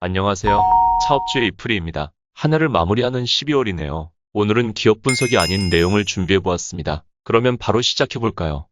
안녕하세요. 차업주의 이프리입니다. 한 해를 마무리하는 12월이네요. 오늘은 기업 분석이 아닌 내용을 준비해 보았습니다. 그러면 바로 시작해 볼까요?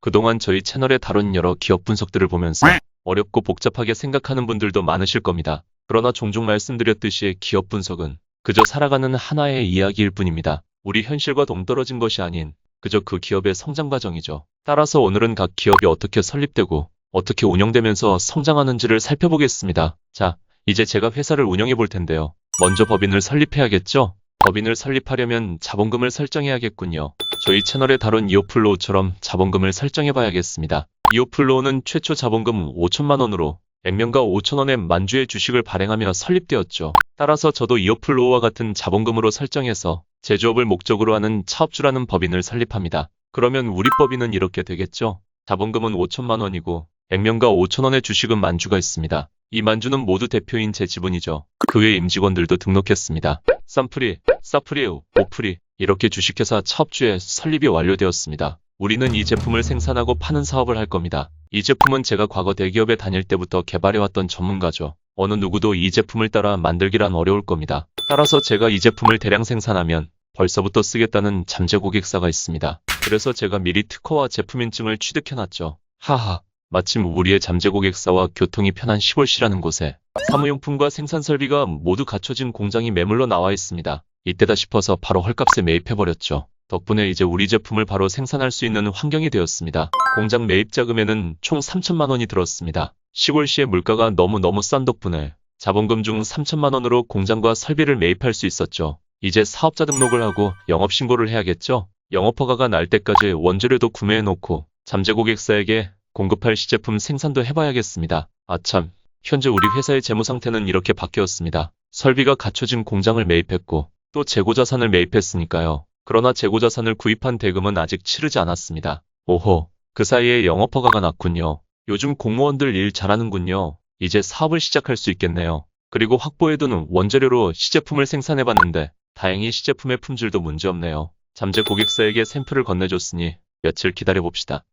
그동안 저희 채널에 다룬 여러 기업 분석들을 보면서 어렵고 복잡하게 생각하는 분들도 많으실 겁니다. 그러나 종종 말씀드렸듯이 기업 분석은 그저 살아가는 하나의 이야기일 뿐입니다. 우리 현실과 동떨어진 것이 아닌 그저 그 기업의 성장 과정이죠. 따라서 오늘은 각 기업이 어떻게 설립되고 어떻게 운영되면서 성장하는지를 살펴보겠습니다. 자, 이제 제가 회사를 운영해 볼 텐데요. 먼저 법인을 설립해야겠죠? 법인을 설립하려면 자본금을 설정해야겠군요. 저희 채널에 다룬 이오플로우처럼 자본금을 설정해 봐야겠습니다. 이오플로우는 최초 자본금 5천만 원으로 액면가 5천 원의 만주의 주식을 발행하며 설립되었죠. 따라서 저도 이오플로우와 같은 자본금으로 설정해서 제조업을 목적으로 하는 차업주라는 법인을 설립합니다. 그러면 우리 법인은 이렇게 되겠죠? 자본금은 5천만 원이고 액면가 5천 원의 주식은 만주가 있습니다. 이 만주는 모두 대표인 제 지분이죠. 그 외 임직원들도 등록했습니다. 쌈프리, 사프리, 오프리 이렇게 주식회사 차업주의 설립이 완료되었습니다. 우리는 이 제품을 생산하고 파는 사업을 할 겁니다. 이 제품은 제가 과거 대기업에 다닐 때부터 개발해왔던 전문가죠. 어느 누구도 이 제품을 따라 만들기란 어려울 겁니다. 따라서 제가 이 제품을 대량 생산하면 벌써부터 쓰겠다는 잠재 고객사가 있습니다. 그래서 제가 미리 특허와 제품 인증을 취득해놨죠. 하하. 마침 우리의 잠재 고객사와 교통이 편한 시골시라는 곳에 사무용품과 생산 설비가 모두 갖춰진 공장이 매물로 나와 있습니다. 이때다 싶어서 바로 헐값에 매입해버렸죠. 덕분에 이제 우리 제품을 바로 생산할 수 있는 환경이 되었습니다. 공장 매입 자금에는 총 3천만 원이 들었습니다. 시골시의 물가가 너무너무 싼 덕분에 자본금 중 3천만 원으로 공장과 설비를 매입할 수 있었죠. 이제 사업자 등록을 하고 영업신고를 해야겠죠? 영업허가가 날 때까지 원재료도 구매해놓고 잠재 고객사에게 공급할 시제품 생산도 해봐야겠습니다. 아참, 현재 우리 회사의 재무 상태는 이렇게 바뀌었습니다. 설비가 갖춰진 공장을 매입했고 또 재고 자산을 매입했으니까요. 그러나 재고자산을 구입한 대금은 아직 치르지 않았습니다. 오호, 그 사이에 영업허가가 났군요. 요즘 공무원들 일 잘하는군요. 이제 사업을 시작할 수 있겠네요. 그리고 확보해둔 원재료로 시제품을 생산해봤는데 다행히 시제품의 품질도 문제없네요. 잠재 고객사에게 샘플을 건네줬으니 며칠 기다려봅시다.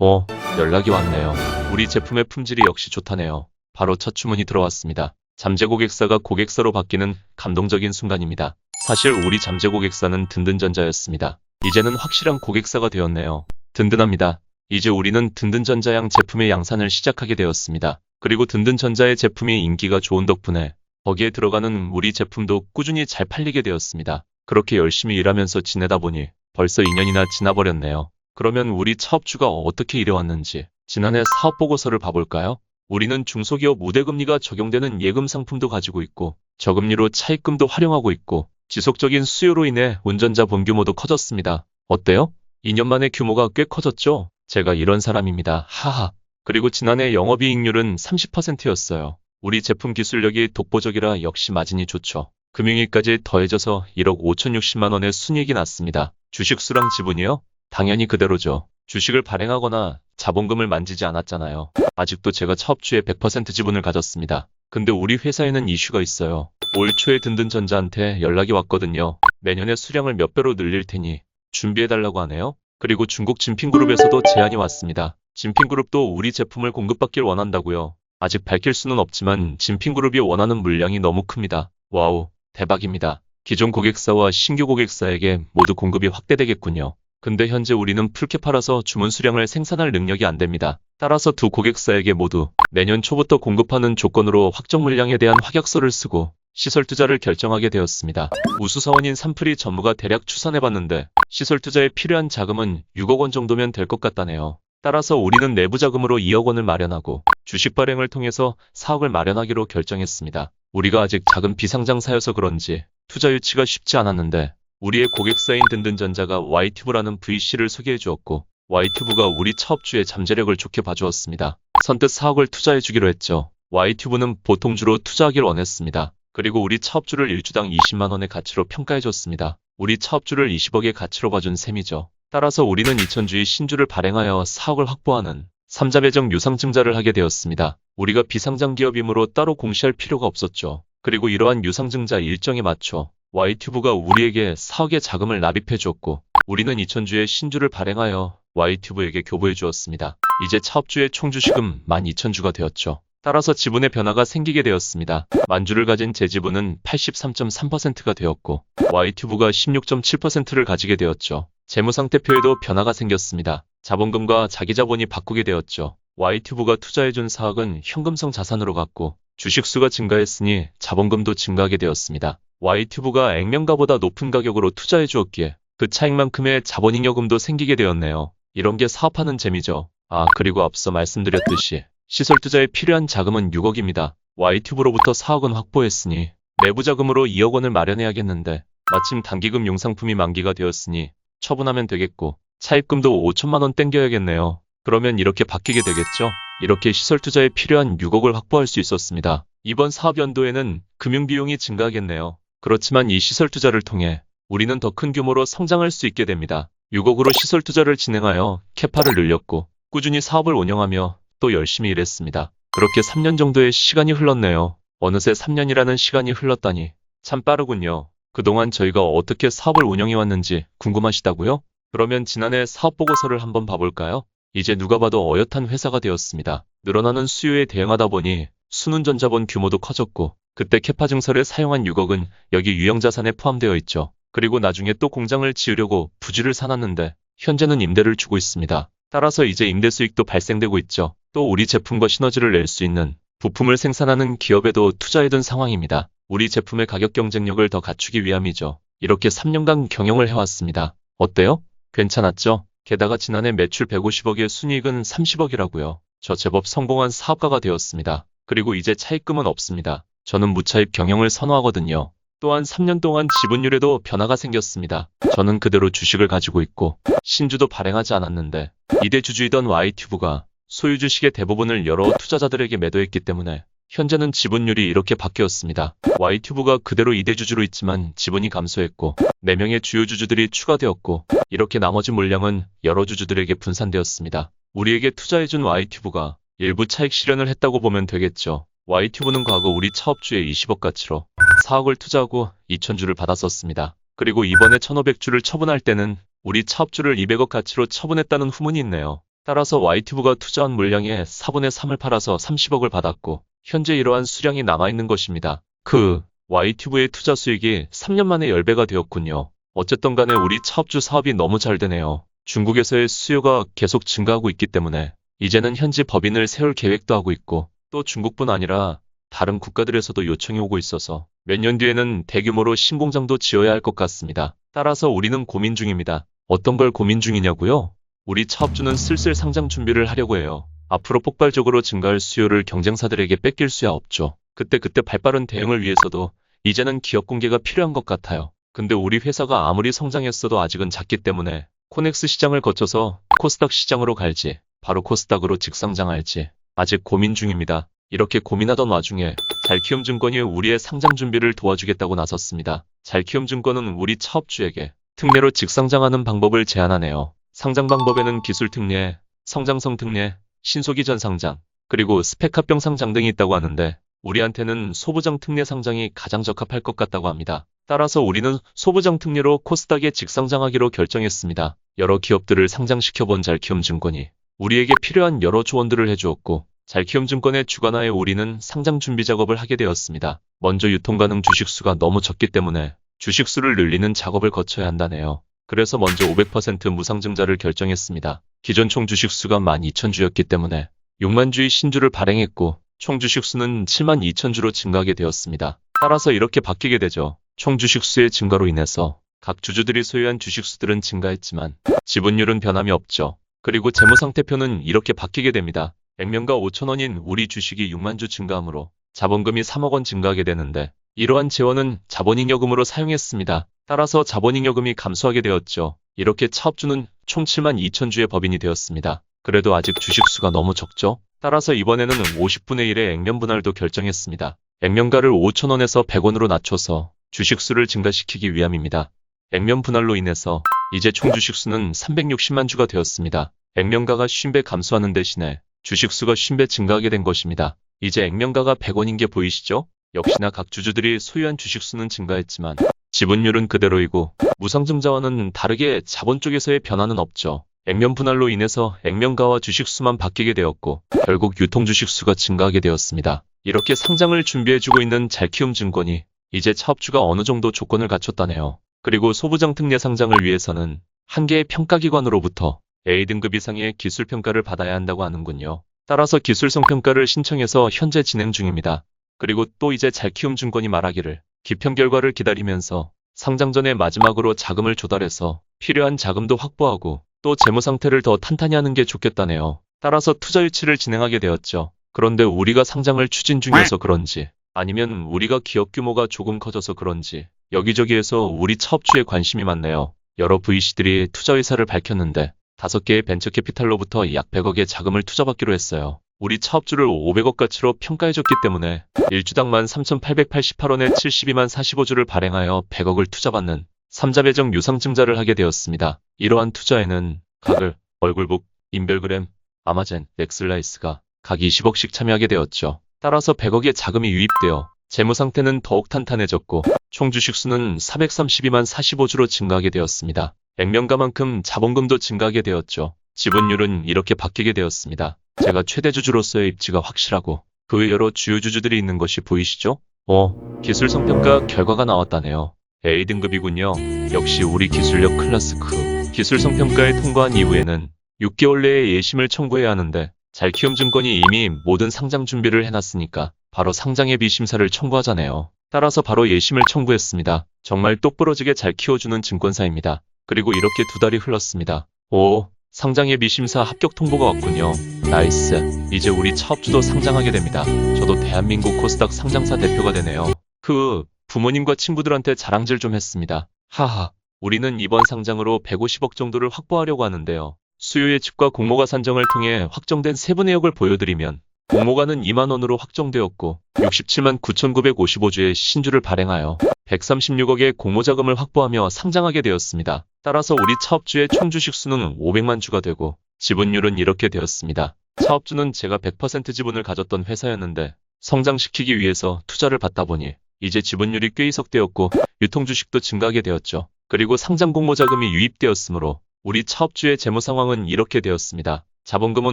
어, 연락이 왔네요. 우리 제품의 품질이 역시 좋다네요. 바로 첫 주문이 들어왔습니다. 잠재 고객사가 고객사로 바뀌는 감동적인 순간입니다. 사실 우리 잠재 고객사는 든든전자였습니다. 이제는 확실한 고객사가 되었네요. 든든합니다. 이제 우리는 든든전자양 제품의 양산을 시작하게 되었습니다. 그리고 든든전자의 제품이 인기가 좋은 덕분에 거기에 들어가는 우리 제품도 꾸준히 잘 팔리게 되었습니다. 그렇게 열심히 일하면서 지내다 보니 벌써 2년이나 지나버렸네요. 그러면 우리 차업주가 어떻게 일해왔는지 지난해 사업 보고서를 봐볼까요? 우리는 중소기업 우대금리가 적용되는 예금 상품도 가지고 있고 저금리로 차입금도 활용하고 있고 지속적인 수요로 인해 운전자 본규모도 커졌습니다. 어때요? 2년 만에 규모가 꽤 커졌죠? 제가 이런 사람입니다. 하하. 그리고 지난해 영업이익률은 30%였어요. 우리 제품 기술력이 독보적이라 역시 마진이 좋죠. 금융위까지 더해져서 1억 5,060만 원의 순이익이 났습니다. 주식 수랑 지분이요? 당연히 그대로죠. 주식을 발행하거나 자본금을 만지지 않았잖아요. 아직도 제가 차업주의 100% 지분을 가졌습니다. 근데 우리 회사에는 이슈가 있어요. 올 초에 든든전자한테 연락이 왔거든요. 내년에 수량을 몇 배로 늘릴 테니 준비해달라고 하네요. 그리고 중국 진핑그룹에서도 제안이 왔습니다. 진핑그룹도 우리 제품을 공급받길 원한다고요. 아직 밝힐 수는 없지만 진핑그룹이 원하는 물량이 너무 큽니다. 와우, 대박입니다. 기존 고객사와 신규 고객사에게 모두 공급이 확대되겠군요. 근데 현재 우리는 풀캡 팔아서 주문 수량을 생산할 능력이 안 됩니다. 따라서 두 고객사에게 모두 내년 초부터 공급하는 조건으로 확정 물량에 대한 확약서를 쓰고 시설 투자를 결정하게 되었습니다. 우수사원인 산풀이 전무가 대략 추산해봤는데 시설 투자에 필요한 자금은 6억 원 정도면 될 것 같다네요. 따라서 우리는 내부 자금으로 2억 원을 마련하고 주식 발행을 통해서 4억을 마련하기로 결정했습니다. 우리가 아직 작은 비상장사여서 그런지 투자 유치가 쉽지 않았는데 우리의 고객사인 든든전자가 Y튜브라는 VC를 소개해 주었고 Y튜브가 우리 차업주의 잠재력을 좋게 봐주었습니다. 선뜻 4억을 투자해 주기로 했죠. Y튜브는 보통주로 투자하길 원했습니다. 그리고 우리 차업주를 일주당 20만 원의 가치로 평가해 줬습니다. 우리 차업주를 20억의 가치로 봐준 셈이죠. 따라서 우리는 2000주의 신주를 발행하여 4억을 확보하는 3자 배정 유상증자를 하게 되었습니다. 우리가 비상장 기업이므로 따로 공시할 필요가 없었죠. 그리고 이러한 유상증자 일정에 맞춰 Y튜브가 우리에게 4억의 자금을 납입해 주었고 우리는 2000주의 신주를 발행하여 Y튜브에게 교부해 주었습니다. 이제 차업주의 총주식은 12,000주가 되었죠. 따라서 지분의 변화가 생기게 되었습니다. 만주를 가진 제 지분은 83.3%가 되었고 Y튜브가 16.7%를 가지게 되었죠. 재무상태표에도 변화가 생겼습니다. 자본금과 자기 자본이 바꾸게 되었죠. Y튜브가 투자해준 사학은 현금성 자산으로 갔고 주식수가 증가했으니 자본금도 증가하게 되었습니다. Y튜브가 액면가보다 높은 가격으로 투자해 주었기에 그 차익만큼의 자본잉여금도 생기게 되었네요. 이런 게 사업하는 재미죠. 아, 그리고 앞서 말씀드렸듯이 시설 투자에 필요한 자금은 6억입니다. Y튜브로부터 4억은 확보했으니 내부 자금으로 2억 원을 마련해야겠는데 마침 단기금 용상품이 만기가 되었으니 처분하면 되겠고 차입금도 5천만 원 땡겨야겠네요. 그러면 이렇게 바뀌게 되겠죠? 이렇게 시설 투자에 필요한 6억을 확보할 수 있었습니다. 이번 사업 연도에는 금융 비용이 증가하겠네요. 그렇지만 이 시설 투자를 통해 우리는 더 큰 규모로 성장할 수 있게 됩니다. 6억으로 시설 투자를 진행하여 캐파를 늘렸고 꾸준히 사업을 운영하며 또 열심히 일했습니다. 그렇게 3년 정도의 시간이 흘렀네요. 어느새 3년이라는 시간이 흘렀다니 참 빠르군요. 그동안 저희가 어떻게 사업을 운영해 왔는지 궁금하시다고요? 그러면 지난해 사업 보고서를 한번 봐볼까요? 이제 누가 봐도 어엿한 회사가 되었습니다. 늘어나는 수요에 대응하다 보니 순운전자본 규모도 커졌고 그때 캐파 증설에 사용한 6억은 여기 유형 자산에 포함되어 있죠. 그리고 나중에 또 공장을 지으려고 부지를 사놨는데 현재는 임대를 주고 있습니다. 따라서 이제 임대 수익도 발생되고 있죠. 또 우리 제품과 시너지를 낼 수 있는 부품을 생산하는 기업에도 투자해둔 상황입니다. 우리 제품의 가격 경쟁력을 더 갖추기 위함이죠. 이렇게 3년간 경영을 해왔습니다. 어때요? 괜찮았죠? 게다가 지난해 매출 150억의 순이익은 30억이라고요. 저 제법 성공한 사업가가 되었습니다. 그리고 이제 차입금은 없습니다. 저는 무차입 경영을 선호하거든요. 또한 3년 동안 지분율에도 변화가 생겼습니다. 저는 그대로 주식을 가지고 있고 신주도 발행하지 않았는데 이대 주주이던 Y튜브가 소유 주식의 대부분을 여러 투자자들에게 매도했기 때문에 현재는 지분율이 이렇게 바뀌었습니다. Y튜브가 그대로 이대 주주로 있지만 지분이 감소했고 4명의 주요 주주들이 추가되었고 이렇게 나머지 물량은 여러 주주들에게 분산되었습니다. 우리에게 투자해준 Y튜브가 일부 차익 실현을 했다고 보면 되겠죠. Y튜브는 과거 우리 차업주의 20억 가치로 4억을 투자하고 2,000주를 받았었습니다. 그리고 이번에 1,500주를 처분할 때는 우리 차업주를 200억 가치로 처분했다는 후문이 있네요. 따라서 Y튜브가 투자한 물량의 4분의 3을 팔아서 30억을 받았고 현재 이러한 수량이 남아있는 것입니다. 그 Y튜브의 투자 수익이 3년 만에 10배가 되었군요. 어쨌든 간에 우리 차업주 사업이 너무 잘 되네요. 중국에서의 수요가 계속 증가하고 있기 때문에 이제는 현지 법인을 세울 계획도 하고 있고 또 중국뿐 아니라 다른 국가들에서도 요청이 오고 있어서 몇 년 뒤에는 대규모로 신공장도 지어야 할 것 같습니다. 따라서 우리는 고민 중입니다. 어떤 걸 고민 중이냐고요? 우리 차업주는 슬슬 상장 준비를 하려고 해요. 앞으로 폭발적으로 증가할 수요를 경쟁사들에게 뺏길 수야 없죠. 그때그때 발빠른 대응을 위해서도 이제는 기업 공개가 필요한 것 같아요. 근데 우리 회사가 아무리 성장했어도 아직은 작기 때문에 코넥스 시장을 거쳐서 코스닥 시장으로 갈지 바로 코스닥으로 직상장할지 아직 고민 중입니다. 이렇게 고민하던 와중에 잘키움증권이 우리의 상장 준비를 도와주겠다고 나섰습니다. 잘키움증권은 우리 차업주에게 특례로 직상장하는 방법을 제안하네요. 상장 방법에는 기술 특례, 성장성 특례, 신소기 전 상장, 그리고 스펙합병 상장 등이 있다고 하는데 우리한테는 소부장 특례 상장이 가장 적합할 것 같다고 합니다. 따라서 우리는 소부장 특례로 코스닥에 직상장하기로 결정했습니다. 여러 기업들을 상장시켜본 잘키움증권이 우리에게 필요한 여러 조언들을 해주었고 잘키움증권의 주관하에 우리는 상장 준비 작업을 하게 되었습니다. 먼저 유통 가능 주식수가 너무 적기 때문에 주식수를 늘리는 작업을 거쳐야 한다네요. 그래서 먼저 500% 무상증자를 결정했습니다. 기존 총 주식수가 12,000주였기 때문에 6만 주의 신주를 발행했고 총 주식수는 7만 2천주로 증가하게 되었습니다. 따라서 이렇게 바뀌게 되죠. 총 주식수의 증가로 인해서 각 주주들이 소유한 주식수들은 증가했지만 지분율은 변함이 없죠. 그리고 재무상태표는 이렇게 바뀌게 됩니다. 액면가 5천원인 우리 주식이 6만 주 증가하므로 자본금이 3억 원 증가하게 되는데 이러한 재원은 자본잉여금으로 사용했습니다. 따라서 자본잉여금이 감소하게 되었죠. 이렇게 차업주는 총 7만 2천 주의 법인이 되었습니다. 그래도 아직 주식수가 너무 적죠? 따라서 이번에는 50분의 1의 액면 분할도 결정했습니다. 액면가를 5천원에서 100원으로 낮춰서 주식수를 증가시키기 위함입니다. 액면 분할로 인해서 이제 총 주식수는 360만 주가 되었습니다. 액면가가 50배 감소하는 대신에 주식수가 50배 증가하게 된 것입니다. 이제 액면가가 100원인 게 보이시죠? 역시나 각 주주들이 소유한 주식수는 증가했지만 지분율은 그대로이고 무상증자와는 다르게 자본 쪽에서의 변화는 없죠. 액면 분할로 인해서 액면가와 주식수만 바뀌게 되었고 결국 유통 주식수가 증가하게 되었습니다. 이렇게 상장을 준비해주고 있는 잘키움 증권이 이제 차업주가 어느 정도 조건을 갖췄다네요. 그리고 소부장 특례 상장을 위해서는 한 개의 평가기관으로부터 A등급 이상의 기술평가를 받아야 한다고 하는군요. 따라서 기술성 평가를 신청해서 현재 진행 중입니다. 그리고 또 이제 잘 키움 증권이 말하기를 기평 결과를 기다리면서 상장 전에 마지막으로 자금을 조달해서 필요한 자금도 확보하고 또 재무 상태를 더 탄탄히 하는 게 좋겠다네요. 따라서 투자 유치를 진행하게 되었죠. 그런데 우리가 상장을 추진 중이어서 그런지 아니면 우리가 기업 규모가 조금 커져서 그런지 여기저기에서 우리 차 업주에 관심이 많네요. 여러 VC들이 투자 의사를 밝혔는데 다섯 개의 벤처 캐피탈로부터 약 100억의 자금을 투자받기로 했어요. 우리 차 업주를 500억 가치로 평가해줬기 때문에 1주당 13,888원에 72만 45주를 발행하여 100억을 투자받는 3자 배정 유상증자를 하게 되었습니다. 이러한 투자에는 가글, 얼굴북, 인별그램, 아마젠, 넥슬라이스가 각 20억씩 참여하게 되었죠. 따라서 100억의 자금이 유입되어 재무 상태는 더욱 탄탄해졌고 총 주식수는 432만 45주로 증가하게 되었습니다. 액면가만큼 자본금도 증가하게 되었죠. 지분율은 이렇게 바뀌게 되었습니다. 제가 최대 주주로서의 입지가 확실하고 그외 여러 주요 주주들이 있는 것이 보이시죠? 어, 기술 성평가 결과가 나왔다네요. A등급이군요. 역시 우리 기술력 클래스 크. 기술 성평가에 통과한 이후에는 6개월 내에 예심을 청구해야 하는데 잘키움 증권이 이미 모든 상장 준비를 해놨으니까 바로 상장의 비심사를 청구하자네요. 따라서 바로 예심을 청구했습니다. 정말 똑부러지게 잘 키워주는 증권사입니다. 그리고 이렇게 두 달이 흘렀습니다. 오, 상장의 미심사 합격 통보가 왔군요. 나이스. 이제 우리 차업주도 상장하게 됩니다. 저도 대한민국 코스닥 상장사 대표가 되네요. 그 부모님과 친구들한테 자랑질 좀 했습니다. 하하. 우리는 이번 상장으로 150억 정도를 확보하려고 하는데요. 수요 예측과 공모가 산정을 통해 확정된 세분 의역을 보여드리면 공모가는 2만 원으로 확정되었고 67만 9,955주의 신주를 발행하여 136억의 공모 자금을 확보하며 상장하게 되었습니다. 따라서 우리 차업주의 총 주식 수는 500만 주가 되고 지분율은 이렇게 되었습니다. 차업주는 제가 100% 지분을 가졌던 회사였는데 성장시키기 위해서 투자를 받다 보니 이제 지분율이 꽤 이석되었고 유통 주식도 증가하게 되었죠. 그리고 상장 공모 자금이 유입되었으므로 우리 차업주의 재무 상황은 이렇게 되었습니다. 자본금은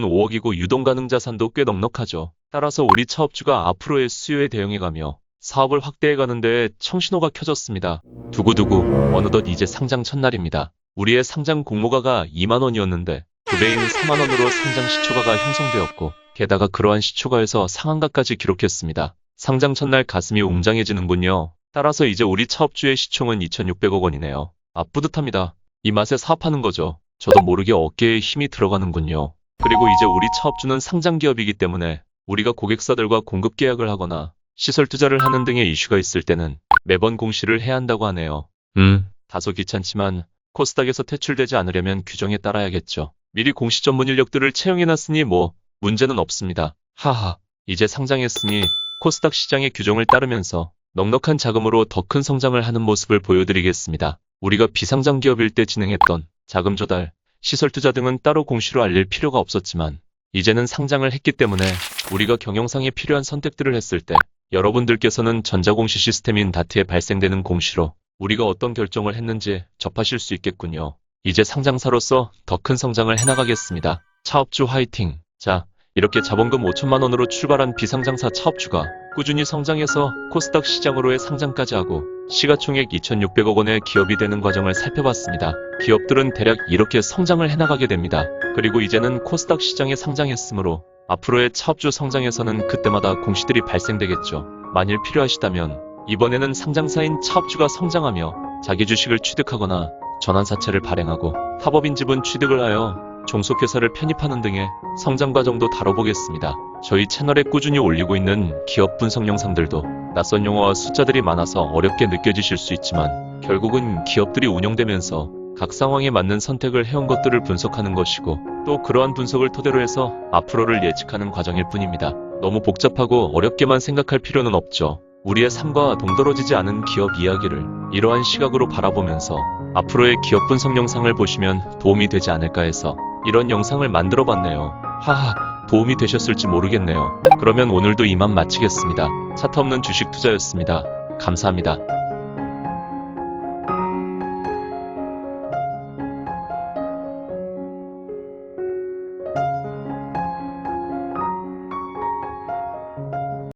5억이고 유동 가능 자산도 꽤 넉넉하죠. 따라서 우리 차업주가 앞으로의 수요에 대응해가며 사업을 확대해가는 데 청신호가 켜졌습니다. 두구두구 어느덧 이제 상장 첫날입니다. 우리의 상장 공모가가 2만 원이었는데 두 배인 4만 원으로 상장 시초가가 형성되었고 게다가 그러한 시초가에서 상한가까지 기록했습니다. 상장 첫날 가슴이 웅장해지는군요. 따라서 이제 우리 차업주의 시총은 2,600억 원이네요. 아 뿌듯합니다. 이 맛에 사업하는 거죠. 저도 모르게 어깨에 힘이 들어가는군요. 그리고 이제 우리 차업주는 상장 기업이기 때문에 우리가 고객사들과 공급 계약을 하거나 시설 투자를 하는 등의 이슈가 있을 때는 매번 공시를 해야 한다고 하네요. 음, 다소 귀찮지만 코스닥에서 퇴출되지 않으려면 규정에 따라야겠죠. 미리 공시 전문 인력들을 채용해놨으니 뭐 문제는 없습니다. 하하, 이제 상장했으니 코스닥 시장의 규정을 따르면서 넉넉한 자금으로 더 큰 성장을 하는 모습을 보여드리겠습니다. 우리가 비상장 기업일 때 진행했던 자금 조달, 시설 투자 등은 따로 공시로 알릴 필요가 없었지만 이제는 상장을 했기 때문에 우리가 경영상에 필요한 선택들을 했을 때 여러분들께서는 전자공시 시스템인 다트에 발생되는 공시로 우리가 어떤 결정을 했는지 접하실 수 있겠군요. 이제 상장사로서 더 큰 성장을 해나가겠습니다. 차업주 화이팅! 자, 이렇게 자본금 5천만 원으로 출발한 비상장사 차업주가 꾸준히 성장해서 코스닥 시장으로의 상장까지 하고 시가총액 2,600억 원의 기업이 되는 과정을 살펴봤습니다. 기업들은 대략 이렇게 성장을 해나가게 됩니다. 그리고 이제는 코스닥 시장에 상장했으므로 앞으로의 차업주 성장에서는 그때마다 공시들이 발생되겠죠. 만일 필요하시다면 이번에는 상장사인 차업주가 성장하며 자기 주식을 취득하거나 전환사채를 발행하고 타법인 지분 취득을 하여 종속회사를 편입하는 등의 성장 과정도 다뤄보겠습니다. 저희 채널에 꾸준히 올리고 있는 기업 분석 영상들도 낯선 용어와 숫자들이 많아서 어렵게 느껴지실 수 있지만 결국은 기업들이 운영되면서 각 상황에 맞는 선택을 해온 것들을 분석하는 것이고 또 그러한 분석을 토대로 해서 앞으로를 예측하는 과정일 뿐입니다. 너무 복잡하고 어렵게만 생각할 필요는 없죠. 우리의 삶과 동떨어지지 않은 기업 이야기를 이러한 시각으로 바라보면서 앞으로의 기업 분석 영상을 보시면 도움이 되지 않을까 해서 이런 영상을 만들어 봤네요. 하하, 도움이 되셨을지 모르겠네요. 그러면 오늘도 이만 마치겠습니다. 차트 없는 주식 투자였습니다. 감사합니다.